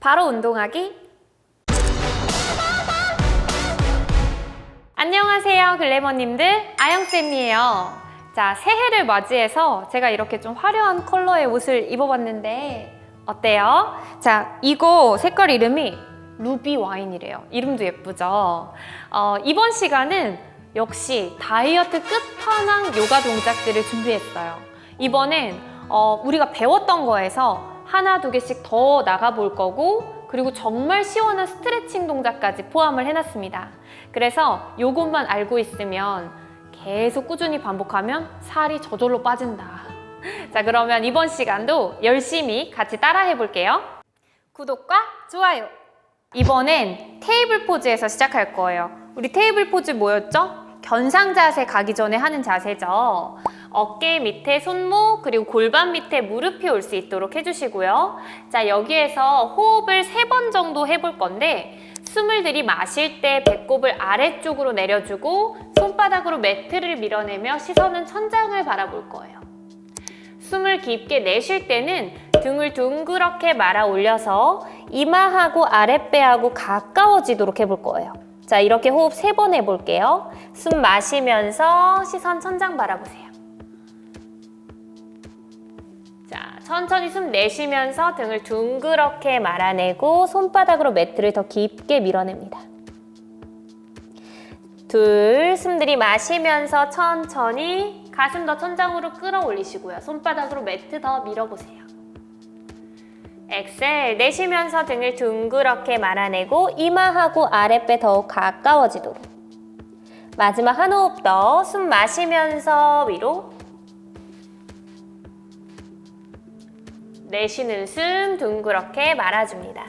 바로 운동하기. 안녕하세요, 글래머님들. 아영쌤이에요. 자, 새해를 맞이해서 제가 이렇게 좀 화려한 컬러의 옷을 입어봤는데, 어때요? 자, 이거 색깔 이름이 루비 와인이래요. 이름도 예쁘죠? 어, 이번 시간은 역시 다이어트 끝판왕 요가 동작들을 준비했어요. 이번엔 어, 우리가 배웠던 거에서 하나, 두 개씩 더 나가볼 거고, 그리고 정말 시원한 스트레칭 동작까지 포함을 해놨습니다. 그래서 요것만 알고 있으면 계속 꾸준히 반복하면 살이 저절로 빠진다. 자, 그러면 이번 시간도 열심히 같이 따라 해 볼게요. 구독과 좋아요. 이번엔 테이블 포즈에서 시작할 거예요. 우리 테이블 포즈 뭐였죠? 견상 자세 가기 전에 하는 자세죠. 어깨 밑에 손목 그리고 골반 밑에 무릎이 올 수 있도록 해주시고요. 자 여기에서 호흡을 세 번 정도 해볼 건데 숨을 들이마실 때 배꼽을 아래쪽으로 내려주고 손바닥으로 매트를 밀어내며 시선은 천장을 바라볼 거예요. 숨을 깊게 내쉴 때는 등을 둥그렇게 말아 올려서 이마하고 아랫배하고 가까워지도록 해볼 거예요. 자, 이렇게 호흡 세 번 해볼게요. 숨 마시면서 시선 천장 바라보세요. 천천히 숨 내쉬면서 등을 둥그렇게 말아내고 손바닥으로 매트를 더 깊게 밀어냅니다. 둘, 숨 들이마시면서 천천히 가슴 더 천장으로 끌어올리시고요. 손바닥으로 매트 더 밀어보세요. 엑셀 내쉬면서 등을 둥그렇게 말아내고 이마하고 아랫배 더욱 가까워지도록 마지막 한 호흡 더 숨 마시면서 위로 내쉬는 숨 둥그렇게 말아줍니다.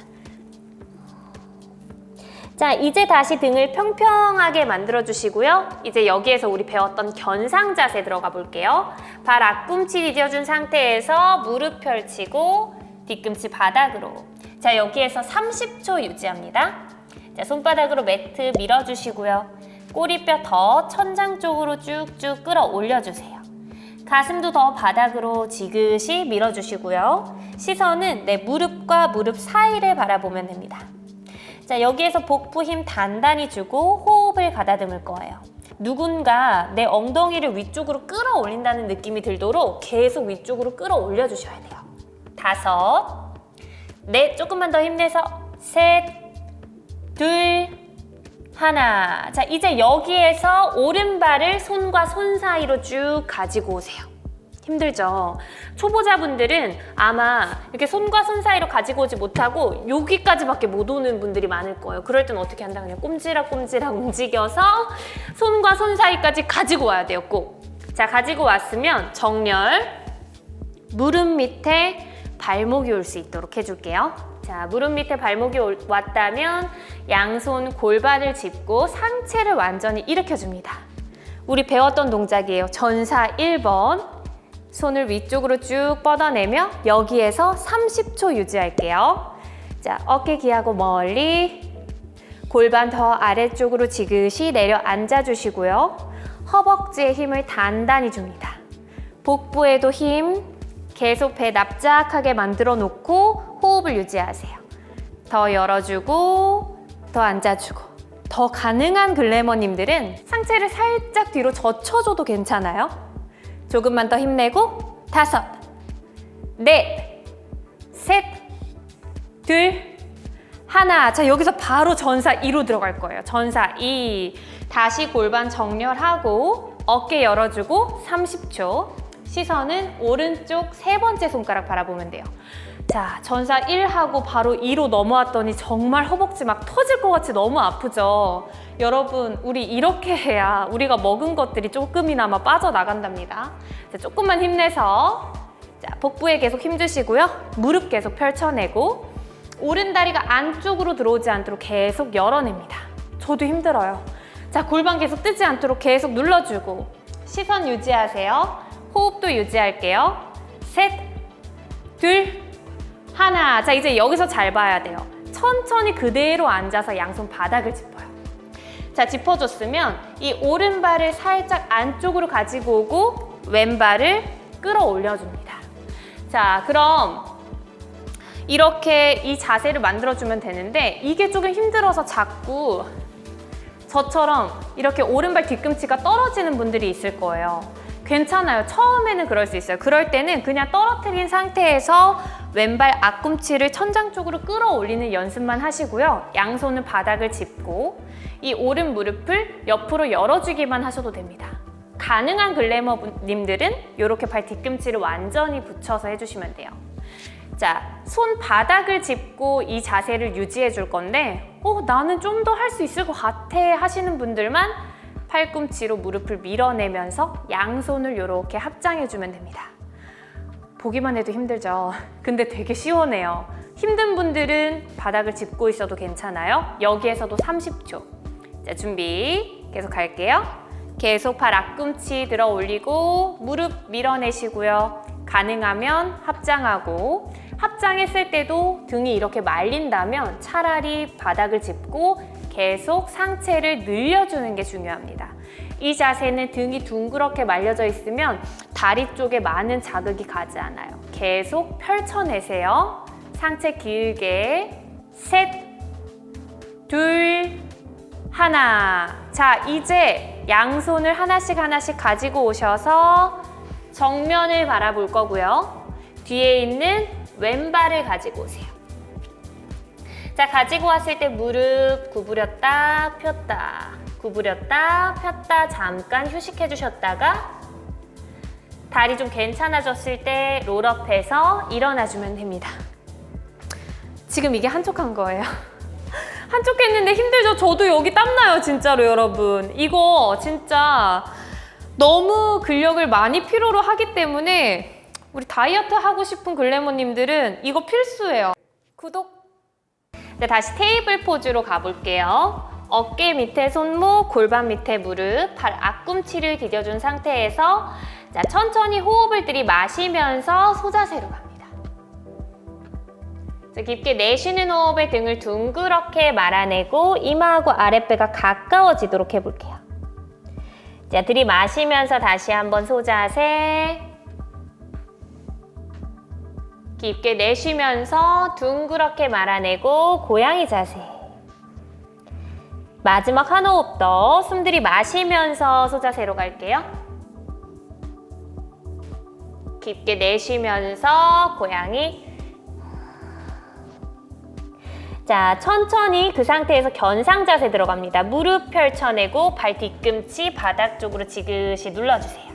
자, 이제 다시 등을 평평하게 만들어 주시고요. 이제 여기에서 우리 배웠던 견상 자세 들어가 볼게요. 발 앞꿈치 디뎌준 상태에서 무릎 펼치고 뒤꿈치 바닥으로. 자, 여기에서 30초 유지합니다. 자, 손바닥으로 매트 밀어 주시고요. 꼬리뼈 더 천장 쪽으로 쭉쭉 끌어 올려 주세요. 가슴도 더 바닥으로 지그시 밀어 주시고요. 시선은 내 무릎과 무릎 사이를 바라보면 됩니다. 자, 여기에서 복부 힘 단단히 주고 호흡을 가다듬을 거예요. 누군가 내 엉덩이를 위쪽으로 끌어올린다는 느낌이 들도록 계속 위쪽으로 끌어올려 주셔야 돼요. 다섯, 넷, 조금만 더 힘내서 셋, 둘, 하나. 자, 이제 여기에서 오른발을 손과 손 사이로 쭉 가지고 오세요. 힘들죠? 초보자분들은 아마 이렇게 손과 손 사이로 가지고 오지 못하고 여기까지밖에 못 오는 분들이 많을 거예요. 그럴 땐 어떻게 한다? 그냥 꼼지락꼼지락 움직여서 손과 손 사이까지 가지고 와야 돼요, 꼭. 자, 가지고 왔으면 정렬, 무릎 밑에 발목이 올 수 있도록 해줄게요. 자, 무릎 밑에 발목이 올- 왔다면 양손 골반을 짚고 상체를 완전히 일으켜줍니다. 우리 배웠던 동작이에요. 전사 1번. 손을 위쪽으로 쭉 뻗어내며 여기에서 30초 유지할게요. 자, 어깨 기하고 멀리 골반 더 아래쪽으로 지그시 내려 앉아주시고요. 허벅지에 힘을 단단히 줍니다. 복부에도 힘 계속 배 납작하게 만들어 놓고 호흡을 유지하세요. 더 열어주고 더 앉아주고 더 가능한 글래머님들은 상체를 살짝 뒤로 젖혀줘도 괜찮아요. 조금만 더 힘내고 다섯, 넷, 셋, 둘, 하나. 자, 여기서 바로 전사 2로 들어갈 거예요. 전사 2. 다시 골반 정렬하고 어깨 열어주고 30초. 시선은 오른쪽 세 번째 손가락 바라보면 돼요. 자, 전사 1 하고 바로 2로 넘어왔더니 정말 허벅지 막 터질 것 같이 너무 아프죠? 여러분, 우리 이렇게 해야 우리가 먹은 것들이 조금이나마 빠져나간답니다. 자, 조금만 힘내서 자, 복부에 계속 힘 주시고요. 무릎 계속 펼쳐내고 오른 다리가 안쪽으로 들어오지 않도록 계속 열어냅니다. 저도 힘들어요. 자, 골반 계속 뜨지 않도록 계속 눌러주고 시선 유지하세요. 호흡도 유지할게요. 셋, 둘, 하나. 자, 이제 여기서 잘 봐야 돼요. 천천히 그대로 앉아서 양손 바닥을 짚어요. 자, 짚어줬으면 이 오른발을 살짝 안쪽으로 가지고 오고 왼발을 끌어올려줍니다. 자, 그럼 이렇게 이 자세를 만들어주면 되는데 이게 조금 힘들어서 자꾸 저처럼 이렇게 오른발 뒤꿈치가 떨어지는 분들이 있을 거예요. 괜찮아요. 처음에는 그럴 수 있어요. 그럴 때는 그냥 떨어뜨린 상태에서 왼발 앞꿈치를 천장 쪽으로 끌어올리는 연습만 하시고요. 양손은 바닥을 짚고 이 오른 무릎을 옆으로 열어주기만 하셔도 됩니다. 가능한 글래머님들은 이렇게 발 뒤꿈치를 완전히 붙여서 해주시면 돼요. 자, 손 바닥을 짚고 이 자세를 유지해 줄 건데, 어, 나는 좀 더 할 수 있을 것 같아 하시는 분들만 팔꿈치로 무릎을 밀어내면서 양손을 이렇게 합장해 주면 됩니다. 보기만 해도 힘들죠. 근데 되게 시원해요. 힘든 분들은 바닥을 짚고 있어도 괜찮아요. 여기에서도 30초. 자, 준비. 계속 갈게요. 계속 팔 앞꿈치 들어 올리고 무릎 밀어내시고요. 가능하면 합장하고 합장했을 때도 등이 이렇게 말린다면 차라리 바닥을 짚고 계속 상체를 늘려주는 게 중요합니다. 이 자세는 등이 둥그렇게 말려져 있으면 다리 쪽에 많은 자극이 가지 않아요. 계속 펼쳐내세요. 상체 길게 셋, 둘, 하나. 자, 이제 양손을 하나씩 하나씩 가지고 오셔서 정면을 바라볼 거고요. 뒤에 있는 왼발을 가지고 오세요. 자, 가지고 왔을 때 무릎 구부렸다, 폈다, 구부렸다, 폈다, 잠깐 휴식해 주셨다가 다리 좀 괜찮아졌을 때 롤업해서 일어나 주면 됩니다. 지금 이게 한쪽 한 거예요. 한쪽 했는데 힘들죠? 저도 여기 땀나요, 진짜로 여러분. 이거 진짜 너무 근력을 많이 필요로 하기 때문에 우리 다이어트 하고 싶은 글래머님들은 이거 필수예요. 구독! 네, 다시 테이블 포즈로 가볼게요. 어깨 밑에 손목, 골반 밑에 무릎, 발 앞꿈치를 디뎌준 상태에서 자, 천천히 호흡을 들이마시면서 소자세로 갑니다. 자, 깊게 내쉬는 호흡에 등을 둥그렇게 말아내고 이마하고 아랫배가 가까워지도록 해볼게요. 자, 들이마시면서 다시 한번 소자세. 깊게 내쉬면서 둥그렇게 말아내고 고양이 자세. 마지막 한 호흡 더 숨 들이마시면서 소자세로 갈게요. 깊게 내쉬면서 고양이. 자, 천천히 그 상태에서 견상 자세 들어갑니다. 무릎 펼쳐내고 발 뒤꿈치 바닥 쪽으로 지그시 눌러주세요.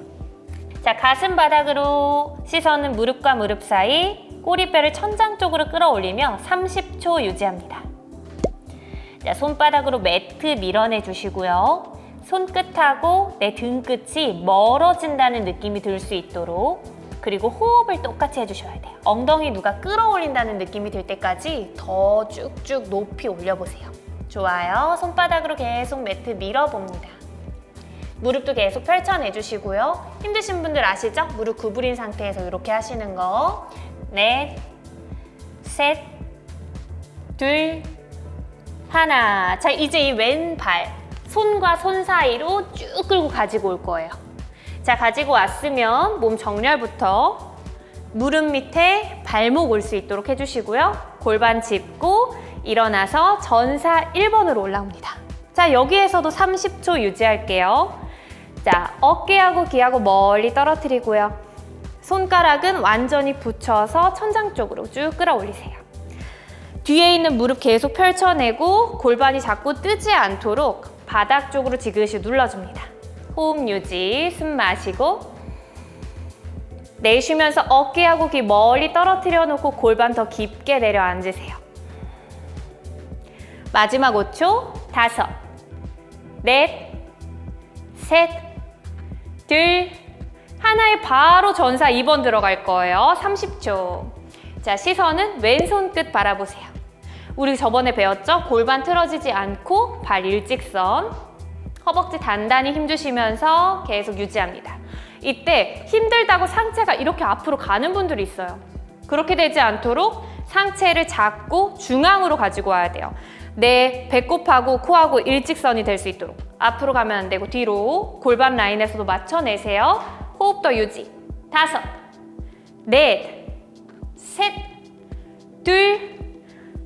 자, 가슴 바닥으로 시선은 무릎과 무릎 사이 꼬리뼈를 천장 쪽으로 끌어올리며 30초 유지합니다. 자, 손바닥으로 매트 밀어내 주시고요. 손끝하고 내 등끝이 멀어진다는 느낌이 들 수 있도록 그리고 호흡을 똑같이 해주셔야 돼요. 엉덩이 누가 끌어올린다는 느낌이 들 때까지 더 쭉쭉 높이 올려보세요. 좋아요. 손바닥으로 계속 매트 밀어봅니다. 무릎도 계속 펼쳐내주시고요. 힘드신 분들 아시죠? 무릎 구부린 상태에서 이렇게 하시는 거. 넷, 셋, 둘, 하나. 자, 이제 이 왼발, 손과 손 사이로 쭉 끌고 가지고 올 거예요. 자, 가지고 왔으면 몸 정렬부터 무릎 밑에 발목 올 수 있도록 해주시고요. 골반 짚고 일어나서 전사 1번으로 올라옵니다. 자, 여기에서도 30초 유지할게요. 자, 어깨하고 귀하고 멀리 떨어뜨리고요. 손가락은 완전히 붙여서 천장 쪽으로 쭉 끌어올리세요. 뒤에 있는 무릎 계속 펼쳐내고 골반이 자꾸 뜨지 않도록 바닥 쪽으로 지그시 눌러줍니다. 호흡 유지, 숨 마시고 내쉬면서 어깨하고 귀 멀리 떨어뜨려 놓고 골반 더 깊게 내려앉으세요. 마지막 5초, 다섯, 넷, 셋, 둘, 하나에 바로 전사 2번 들어갈 거예요. 30초. 자, 시선은 왼손 끝 바라보세요. 우리 저번에 배웠죠? 골반 틀어지지 않고 발 일직선. 허벅지 단단히 힘주시면서 계속 유지합니다. 이때 힘들다고 상체가 이렇게 앞으로 가는 분들이 있어요. 그렇게 되지 않도록 상체를 잡고 중앙으로 가지고 와야 돼요. 내 배꼽하고 코하고 일직선이 될 수 있도록 앞으로 가면 안 되고 뒤로 골반 라인에서도 맞춰내세요. 호흡 더 유지. 다섯, 넷, 셋, 둘,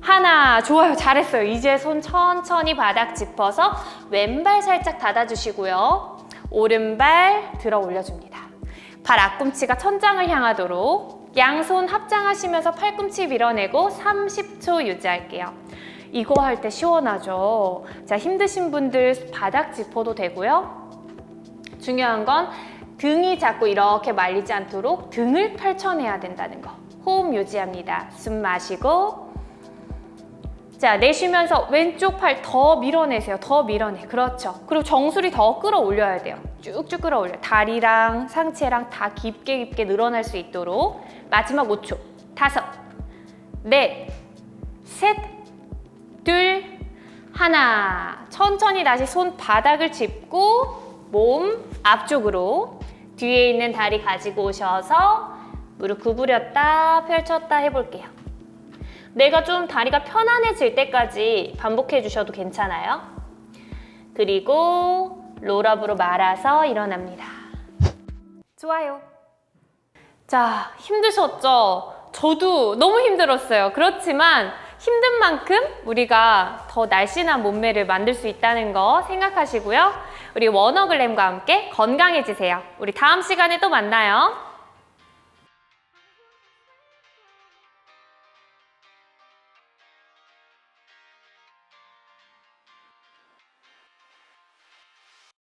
하나. 좋아요. 잘했어요. 이제 손 천천히 바닥 짚어서 왼발 살짝 닫아주시고요. 오른발 들어 올려줍니다. 발 앞꿈치가 천장을 향하도록 양손 합장하시면서 팔꿈치 밀어내고 30초 유지할게요. 이거 할 때 시원하죠? 자, 힘드신 분들 바닥 짚어도 되고요. 중요한 건 등이 자꾸 이렇게 말리지 않도록 등을 펼쳐내야 된다는 거. 호흡 유지합니다. 숨 마시고. 자, 내쉬면서 왼쪽 팔 더 밀어내세요. 더 밀어내. 그렇죠. 그리고 정수리 더 끌어올려야 돼요. 쭉쭉 끌어올려. 다리랑 상체랑 다 깊게 깊게 늘어날 수 있도록. 마지막 5초. 다섯, 넷, 셋, 둘, 하나. 천천히 다시 손 바닥을 짚고 몸 앞쪽으로 뒤에 있는 다리 가지고 오셔서 무릎 구부렸다 펼쳤다 해볼게요. 내가 좀 다리가 편안해질 때까지 반복해 주셔도 괜찮아요. 그리고 롤업으로 말아서 일어납니다. 좋아요. 자, 힘드셨죠? 저도 너무 힘들었어요. 그렇지만 힘든 만큼 우리가 더 날씬한 몸매를 만들 수 있다는 거 생각하시고요. 우리 워너글램과 함께 건강해지세요. 우리 다음 시간에 또 만나요.